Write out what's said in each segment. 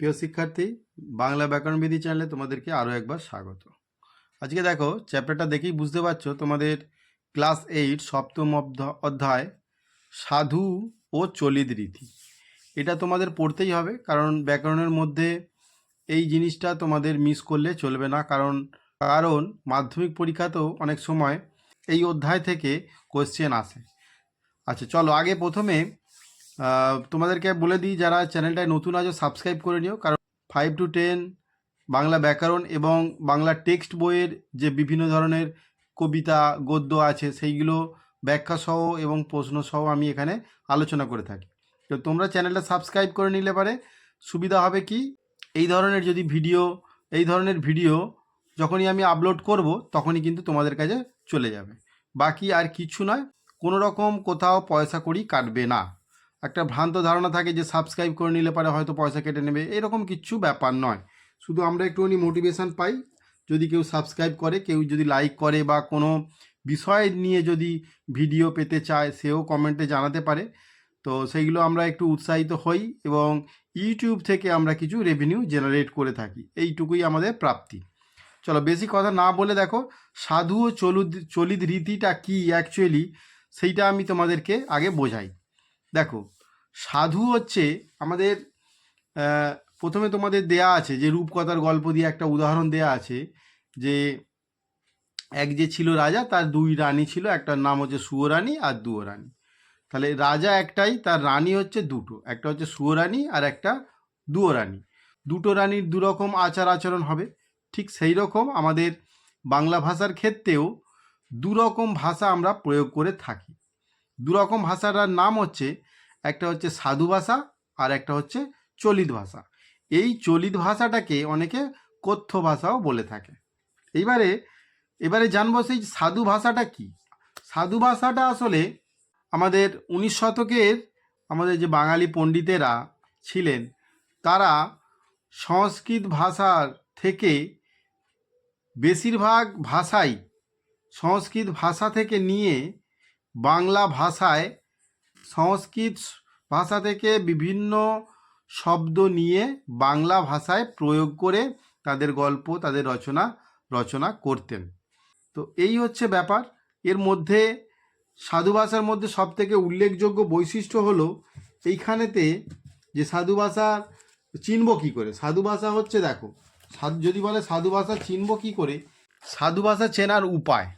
প্রিয় শিক্ষার্থী, বাংলা ব্যাকরণবিধি চ্যানেলে তোমাদেরকে আরও একবার স্বাগত। আজকে দেখো, চ্যাপ্টারটা দেখেই বুঝতে পারছ, তোমাদের ক্লাস এইট, সপ্তম অধ্য- অধ্যায়, সাধু ও চলিত রীতি। এটা তোমাদের পড়তেই হবে, কারণ ব্যাকরণের মধ্যে এই জিনিসটা তোমাদের মিস করলে চলবে না, কারণ কারণ মাধ্যমিক পরীক্ষাতেও অনেক সময় এই অধ্যায় থেকে কোশ্চেন আসে। আচ্ছা চলো, আগে প্রথমে তোমাদেরকে বলে দিই, যারা চ্যানেলটায় নতুন আছো সাবস্ক্রাইব করে নিও। কারণ ফাইভ টু টেন বাংলা ব্যাকরণ এবং বাংলা টেক্সট বইয়ের যে বিভিন্ন ধরনের কবিতা, গদ্য আছে, সেইগুলো ব্যাখ্যা সহ এবং প্রশ্ন সহ আমি এখানে আলোচনা করে থাকি। তো তোমরা চ্যানেলটা সাবস্ক্রাইব করে নিলে পারে। সুবিধা হবে কি? এই ধরনের যদি ভিডিও এই ধরনের ভিডিও যখনই আমি আপলোড করব, তখনই কিন্তু তোমাদের কাছে চলে যাবে। বাকি আর কিছু নয়, কোনো রকম কোথাও পয়সা করি কাটবে না। একটা ভ্রান্ত ধারণা থাকে যে সাবস্ক্রাইব করে নিলে পারে হয়তো পয়সা কেটে নেবে। এরকম কিচ্ছু ব্যাপার নয়। শুধু আমরা একটুখানি মোটিভেশন পাই। যদি কেউ সাবস্ক্রাইব করে, কেউ যদি লাইক করে বা কোনো বিষয় নিয়ে যদি ভিডিও পেতে চায়, সেও কমেন্টে জানাতে পারে। তো সেইগুলো আমরা একটু উৎসাহিত হই এবং ইউটিউব থেকে আমরা কিছু রেভিনিউ জেনারেট করে থাকি। এইটুকুই আমাদের প্রাপ্তি। চলো বেশি কথা না বলে দেখো, সাধু ও চলুদ, চলিত রীতিটা কী অ্যাকচুয়ালি সেইটা আমি তোমাদেরকে আগে বোঝাই। দেখো, সাধু হচ্ছে আমাদের প্রথমে তোমাদের দেয়া আছে যে রূপকথার গল্প দিয়ে একটা উদাহরণ দেয়া আছে যে এক যে ছিল রাজা, তার দুই রানী ছিল একটার নাম হচ্ছে সুয়োরানী আর দুয়োরানী। তাহলে রাজা একটাই, তার রানী হচ্ছে দুটো, একটা হচ্ছে সুয়োরানী আর একটা দুয়োরানী। দুটো রানীর দুরকম আচার আচরণ হবে। ঠিক সেই রকম আমাদের বাংলা ভাষার ক্ষেত্রেও দুরকম ভাষা আমরা প্রয়োগ করে থাকি। দুরকম ভাষাটার নাম হচ্ছে, একটা হচ্ছে সাধু ভাষা আর একটা হচ্ছে চলিত ভাষা। এই চলিত ভাষাটাকে অনেকে কথ্য ভাষাও বলে থাকে। এইবারে, এবারে জানব সেই সাধু ভাষাটা কি? সাধু ভাষাটা আসলে আমাদের উনিশ শতকের আমাদের যে বাঙালি পণ্ডিতেরা ছিলেন, তারা সংস্কৃত ভাষার থেকে বেশিরভাগ ভাষাই সংস্কৃত ভাষা থেকে নিয়ে বাংলা ভাষায় সংস্কৃত ভাষা থেকে বিভিন্ন শব্দ নিয়ে বাংলা ভাষায় প্রয়োগ করে তাদের গল্প, তাদের রচনা রচনা করতেন। তো এই হচ্ছে ব্যাপার। এর মধ্যে সাধু ভাষার মধ্যে সবথেকে উল্লেখযোগ্য বৈশিষ্ট্য হলো, এইখানেতে যে সাধু ভাষা চিনব কী করে? সাধু ভাষা হচ্ছে, দেখো যদি বলে সাধু ভাষা চিনব কী করে? সাধু ভাষা চেনার উপায়।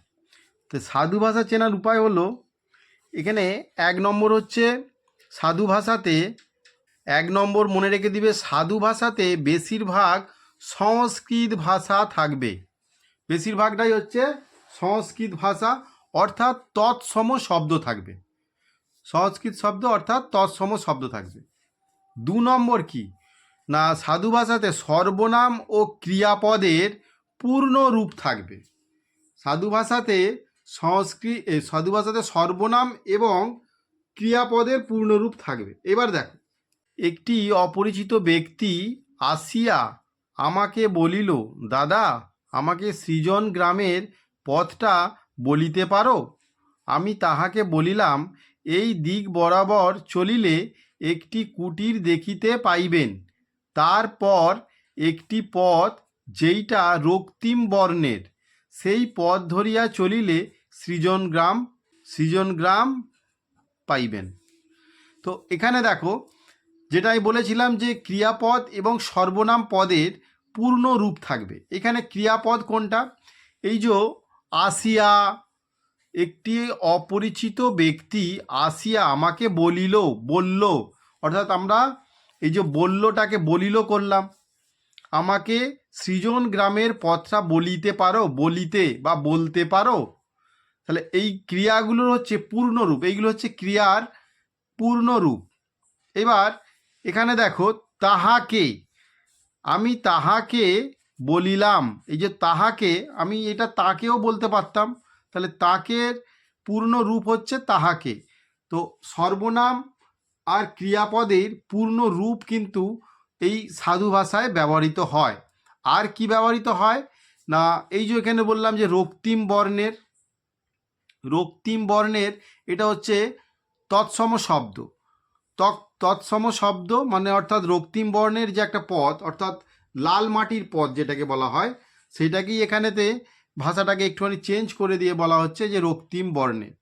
তো সাধু ভাষা চেনার উপায় হলো, এখানে এক নম্বর হচ্ছে সাধু ভাষাতে, এক নম্বর মনে রেখে দিবে সাধু ভাষাতে বেশিরভাগ সংস্কৃত ভাষা থাকবে। বেশিরভাগটাই হচ্ছে সংস্কৃত ভাষা, অর্থাৎ তৎসম শব্দ থাকবে। সংস্কৃত শব্দ, অর্থাৎ তৎসম শব্দ থাকবে। দু নম্বর কি? না, সাধু ভাষাতে সর্বনাম ও ক্রিয়াপদের পূর্ণ রূপ থাকবে। সাধু ভাষাতে সংস্কৃত এ, সাধু ভাষাতে সর্বনাম এবং ক্রিয়াপদের পূর্ণরূপ থাকবে। এবার দেখো একটি অপরিচিত ব্যক্তি আসিয়া আমাকে বলিল দাদা আমাকে সৃজন গ্রামের পথটা বলিতে পারো? আমি তাহাকে বলিলাম এই দিক বরাবর চলিলে একটি কুটির দেখিতে পাইবেন। তারপর একটি পথ যেইটা রক্তিম বর্ণের সেই পথ ধরিয়া চলিলে সৃজন গ্রাম সৃজন গ্রাম পাইবেন। তো এখানে দেখো যেটা আমি বলেছিলাম যে ক্রিয়াপদ এবং সর্বনাম পদের পূর্ণ রূপ থাকবে। এখানে ক্রিয়াপদ কোনটা? এই যে আসিয়া, একটি অপরিচিত ব্যক্তি আসিয়া আমাকে বলিল, বলল, অর্থাৎ আমরা এই যে বললটাকে বলিল করলাম। আমাকে সৃজন গ্রামের পথটা বলিতে পারো, বলিতে বা বলতে পারো? তাহলে এই ক্রিয়াগুলোর হচ্ছে পূর্ণরূপ এইগুলো হচ্ছে ক্রিয়ার পূর্ণরূপ এবার এখানে দেখো, তাহাকে, আমি তাহাকে বলিলাম, এই যে তাহাকে, আমি এটা তাকেও বলতে পারতাম, তাহলে তাকের পূর্ণ রূপ হচ্ছে তাহাকে। তো সর্বনাম আর ক্রিয়াপদের পূর্ণ রূপ কিন্তু এই সাধু ভাষায় ব্যবহৃত হয়। আর কি ব্যবহৃত হয়? না, এই যে এখানে বললাম যে রক্তিম বর্ণের রক্তিম বর্ণের, এটা হচ্ছে তৎসম শব্দ। তৎ, তৎসম শব্দ মানে অর্থাৎ রক্তিম বর্ণের যে একটা পদ, অর্থাৎ লাল মাটির পদ যেটাকে বলা হয়, সেটাকেই এখানেতে ভাষাটাকে একটুখানি চেঞ্জ করে দিয়ে বলা হচ্ছে যে রক্তিম বর্ণের।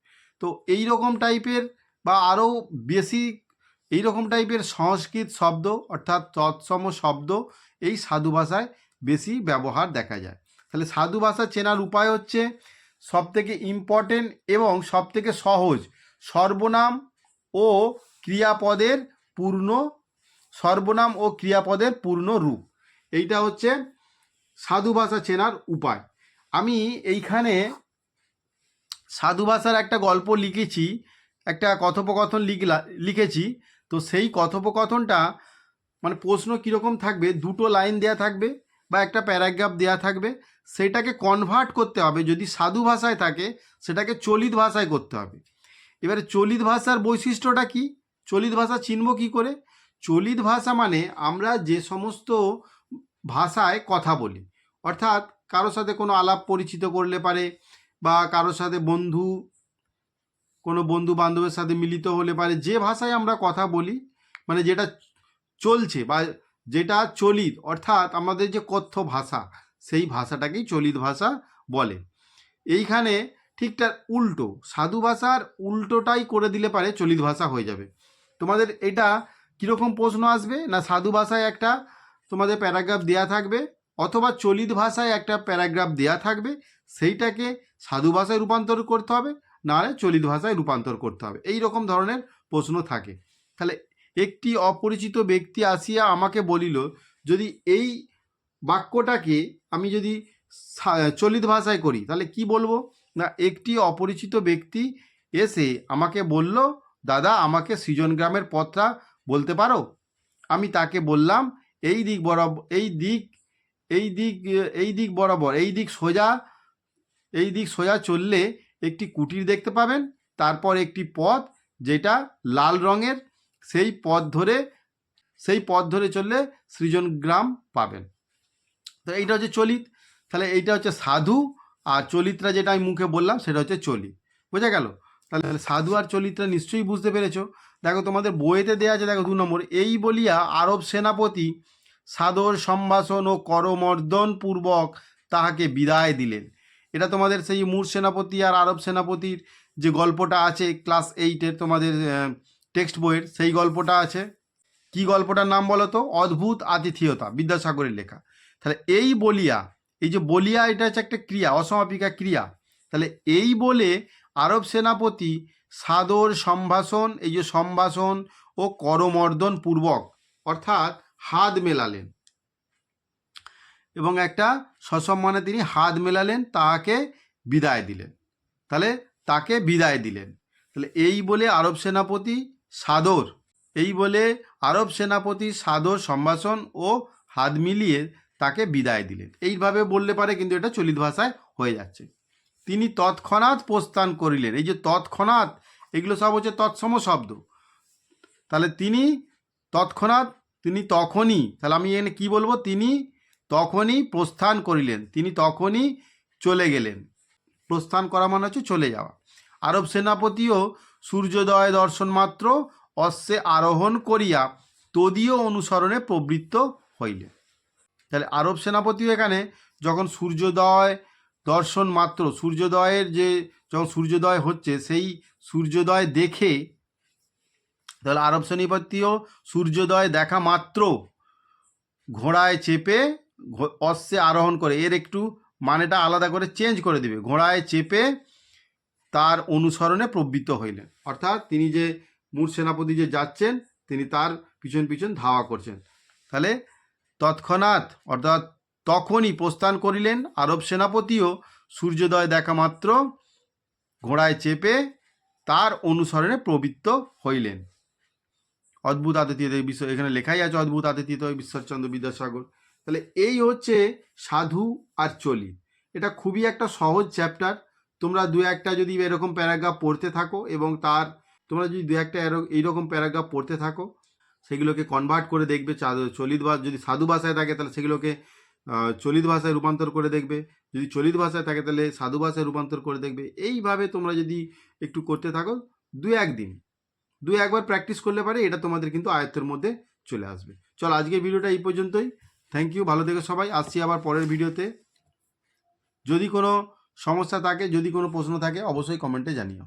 তো এই রকম টাইপের বা আরও বেশি এই রকম টাইপের সংস্কৃত শব্দ, অর্থাৎ তৎসম শব্দ এই সাধু ভাষায় বেশি ব্যবহার দেখা যায়। তাহলে সাধু ভাষা চেনার উপায় হচ্ছে সবথেকে ইম্পর্টেন্ট এবং সবথেকে সহজ। সর্বনাম ও ক্রিয়াপদের পূর্ণ, সর্বনাম ও ক্রিয়াপদের পূর্ণ রূপ। এইটা হচ্ছে সাধু ভাষা চেনার উপায়। আমি এইখানে সাধু ভাষার একটা গল্প লিখেছি, একটা কথোপকথন লিখলা, লিখেছি। তো সেই কথোপকথনটা মানে প্রশ্ন কীরকম থাকবে? দুটো লাইন দেয়া থাকবে। বা একটা প্যারাগ্রাফ দেয়া থাকবে, সেটাকে কনভার্ট করতে হবে। যদি সাধু ভাষায় থাকে, সেটাকে চলিত ভাষায় করতে হবে। এবারে চলিত ভাষার বৈশিষ্ট্যটা কি? চলিত ভাষা চিনব কি করে? চলিত ভাষা মানে আমরা যে সমস্ত ভাষায় কথা বলি। অর্থাৎ কারোর সাথে কোনো আলাপ পরিচিত করলে পারে, বা কারোর সাথে বন্ধু, কোনো বন্ধু বান্ধবের সাথে মিলিত হলে পারে। যে ভাষায় আমরা কথা বলি মানে যেটা চলছে বা যেটা চলিত, অর্থাৎ আমাদের যে কথ্য ভাষা, সেই ভাষাটাকেই চলিত ভাষা বলে। এইখানে ঠিকটা উল্টো, সাধু ভাষার উল্টোটাই করে দিলে পারে চলিত ভাষা হয়ে যাবে। তোমাদের এটা কীরকম প্রশ্ন আসবে? না সাধু ভাষায় একটা তোমাদের প্যারাগ্রাফ দেয়া থাকবে, অথবা চলিত ভাষায় একটা প্যারাগ্রাফ দেয়া থাকবে, সেইটাকে সাধু ভাষায় রূপান্তর করতে হবে, নাহলে চলিত ভাষায় রূপান্তর করতে হবে। এই রকম ধরনের প্রশ্ন থাকে। তাহলে একটি অপরিচিত ব্যক্তি আসিয়া আমাকে বলিল, যদি এই বাক্যটাকে আমি যদি চলিত ভাষায় করি, তাহলে কি বলব? না, একটি অপরিচিত ব্যক্তি এসে আমাকে বলল, দাদা, আমাকে সৃজন গ্রামের পথটা বলতে পারো? আমি তাকে বললাম, এই দিক বরাবর এই দিক এই দিক এই দিক বরাবর, এই দিক সোজা, এই দিক সোজা চললে একটি কুটির দেখতে পাবেন, তারপর একটি পথ, যেটা লাল রঙের সেই পথ ধরে, সেই পথ ধরে চললে সৃজন গ্রাম পাবেন। তো এইটা হচ্ছে চলিত। তাহলে এইটা হচ্ছে সাধু আর চলিতরা যেটা আমি মুখে বললাম সেটা হচ্ছে চলিত। বোঝা গেল? তাহলে সাধু আর চলিতরা নিশ্চয়ই বুঝতে পেরেছ। দেখো তোমাদের বইয়েতে দেওয়া আছে, দেখো দু নম্বর, এই বলিয়া আরব সেনাপতি সাদর সম্ভাষণ ও করমর্দন পূর্বক তাহাকে বিদায় দিলেন। এটা তোমাদের সেই মূর সেনাপতি আর আরব সেনাপতির যে গল্পটা আছে, ক্লাস এইটের তোমাদের টেক্সট বইয়ের সেই গল্পটা আছে। কি গল্পটার নাম বলো তো? অদ্ভুত আতিথিয়তা, বিদ্যাসাগরের লেখা। তাহলে এই বলিয়া, এই যে বলিয়া এটা হচ্ছে একটা ক্রিয়া, অসমাপিকা ক্রিয়া। তাহলে এই বলে আরব সেনাপতি সাদর সম্ভাষণ, এই যে সম্ভাষণ ও করমর্দন পূর্বক, অর্থাৎ হাত মেলালেন। এবং একটা সসম্মানে তিনি হাত মেলালেন তাকে বিদায় দিলেন। তাহলে তাকে বিদায় দিলেন। তাহলে এই বলে আরব সেনাপতি সাদর। এই বলে আরব সেনাপতি সাদর সম্ভাষণ ও হাত মিলিয়ে তাকে বিদায় দিলেন। এইভাবে বললে পারে কিন্তু এটা চলিত ভাষায় হয়ে যাচ্ছে। তিনি তৎক্ষণাৎ প্রস্থান করিলেন। এই যে তৎক্ষণাৎ, এগুলো সব হচ্ছে তৎসম শব্দ। তাহলে তিনি তৎক্ষণাৎ, তিনি তখনই, তাহলে আমি এখানে কি বলব? তিনি তখনই প্রস্থান করিলেন। তিনি তখনই চলে গেলেন। প্রস্থান করা মানে হচ্ছে চলে যাওয়া। আরব সেনাপতিও সূর্যোদয় দর্শন মাত্র, অশ্বে আরোহণ করিয়া তদীয় অনুসরণে প্রবৃত্ত হইলে। তাহলে আরব সেনাপতিও এখানে যখন সূর্যোদয় দর্শন মাত্র, সূর্যোদয়ের যে যখন সূর্যোদয় হচ্ছে, সেই সূর্যোদয় দেখে, তাহলে আরব সেনাপতিও সূর্যোদয় দেখা মাত্র ঘোড়ায় চেপে অশ্বে আরোহণ করে, এর একটু মানেটা আলাদা করে চেঞ্জ করে দেবে। ঘোড়ায় চেপে তার অনুসরণে প্রবৃত্ত হইলেন। অর্থাৎ তিনি যে মূর সেনাপতি যে যাচ্ছেন, তিনি তার পিছন পিছন ধাওয়া করছেন। তাহলে তৎক্ষণাৎ, অর্থাৎ তখনই প্রস্থান করিলেন আরব সেনাপতিও সূর্যোদয় দেখা মাত্র ঘোড়ায় চেপে তার অনুসরণে প্রবৃত্ত হইলেন। অদ্ভুত আতিথিয়ত বিশ্ব, এখানে লেখাই আছে অদ্ভুত আতিথিয়ত ঈশ্বরচন্দ্র বিদ্যাসাগর। তাহলে এই হচ্ছে সাধু আর চলি। এটা খুবই একটা সহজ চ্যাপ্টার তোমরা দু একটা যদি এরকম প্যারাগ্রাফ পড়তে থাকো এবং তার, তোমরা যদি দু একটা এইরকম প্যারাগ্রাফ পড়তে থাকো, সেগুলোকে কনভার্ট করে দেখবে চলিত ভাষা, যদি সাধু ভাষায় থাকে তাহলে সেগুলোকে চলিত ভাষায় রূপান্তর করে দেখবে। যদি চলিত ভাষায় থাকে তাহলে সাধু ভাষায় রূপান্তর করে দেখবে। এইভাবে তোমরা যদি একটু করতে থাকো, দু একদিন, দু একবার প্র্যাকটিস করলে পারে এটা তোমাদের কিন্তু আয়ত্তের মধ্যে চলে আসবে। চল, আজকের ভিডিওটা এই পর্যন্তই। থ্যাংক ইউ ভালো থেকো সবাই। আসছি আবার পরের ভিডিওতে যদি কোনো সমস্যা থাকে যদি কোনো প্রশ্ন থাকে অবশ্যই কমেন্টে জানিও।